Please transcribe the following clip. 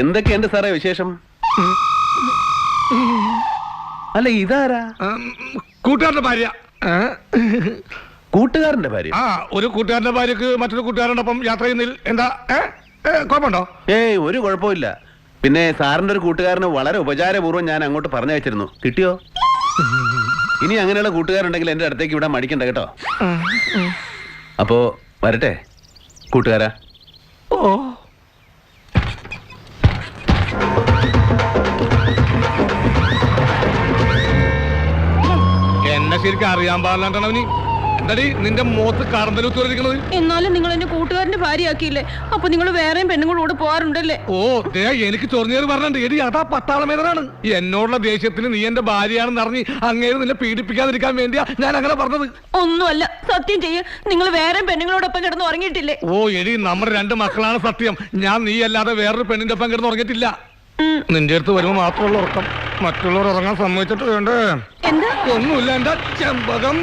എന്തൊക്കെയുണ്ട് സാറേ വിശേഷം? അല്ല ഇതാരാ? കൂട്ടുകാരന്റെ ഭാര്യ. കൂട്ടുകാരന്റെ ഭാര്യ? ആ ഒരു കൂട്ടുകാരന്റെ ഭാര്യക്ക് മറ്റൊരു കൂട്ടുകാരനൊപ്പം യാത്ര ചെയ്യുന്നതിൽ എന്താ കുഴപ്പമുണ്ടോ? ഏയ് ഒരു കുഴപ്പമില്ല പിന്നെ സാറിന്റെ ഒരു കൂട്ടുകാരന് വളരെ ഉപചാരപൂർവം ഞാൻ അങ്ങോട്ട് പറഞ്ഞു വെച്ചിരുന്നു കിട്ടിയോ? ഇനി അങ്ങനെയുള്ള കൂട്ടുകാരുണ്ടെങ്കിൽ എന്റെ അടുത്തേക്ക് ഇവിടെ മടിക്കണ്ട കേട്ടോ? അപ്പോ വരട്ടെ കൂട്ടുകാരാ? ഓ എന്നെ ശരിക്കും അറിയാൻ പാടില്ലാണ്ടാണ് അവന്. എന്താടി നിന്റെ മുഖത്ത് എന്നാലും നിങ്ങൾ എന്റെ കൂട്ടുകാരന്റെ ഭാര്യയാക്കിയില്ലേ? അപ്പൊ നിങ്ങൾ വേറെയും പെണ്ണുങ്ങളോട് പോകാറുണ്ടല്ലേ? ഓ ദേ എനിക്ക് ചൊറിഞ്ഞേറി പറഞ്ഞിട്ടുണ്ട് എടി അതാ പട്ടാളമേതനാണ് എന്നോടുള്ള ദേഷ്യത്തിന് നീ എന്റെ ഭാര്യയാണെന്ന് അറിഞ്ഞ് അങ്ങേര് നിന്നെ പീഡിപ്പിക്കാതിരിക്കാൻ വേണ്ടിയാ ഞാൻ അങ്ങനെ പറഞ്ഞത്. ഒന്നുമല്ല സത്യം ചെയ്യ. നിങ്ങൾ വേറെയും പെണ്ണുങ്ങളോടൊപ്പം കിടന്ന് ഉറങ്ങിയിട്ടില്ലേ? ഓ എടി നമ്മുടെ രണ്ട് മക്കളാണ് സത്യം. ഞാൻ നീ അല്ലാതെ വേറൊരു പെണ്ണിന്റെ ഒപ്പം കിടന്ന് ഉറങ്ങിയിട്ടില്ല. നിന്റെ അടുത്ത് വരുമ്പോ മാത്രമുള്ള ഉറക്കം. മറ്റുള്ളവർ ഉറങ്ങാൻ സമ്മതിച്ചിട്ട് വേണ്ടേ? ഒന്നുമില്ല എന്റെ ചെമ്പകം?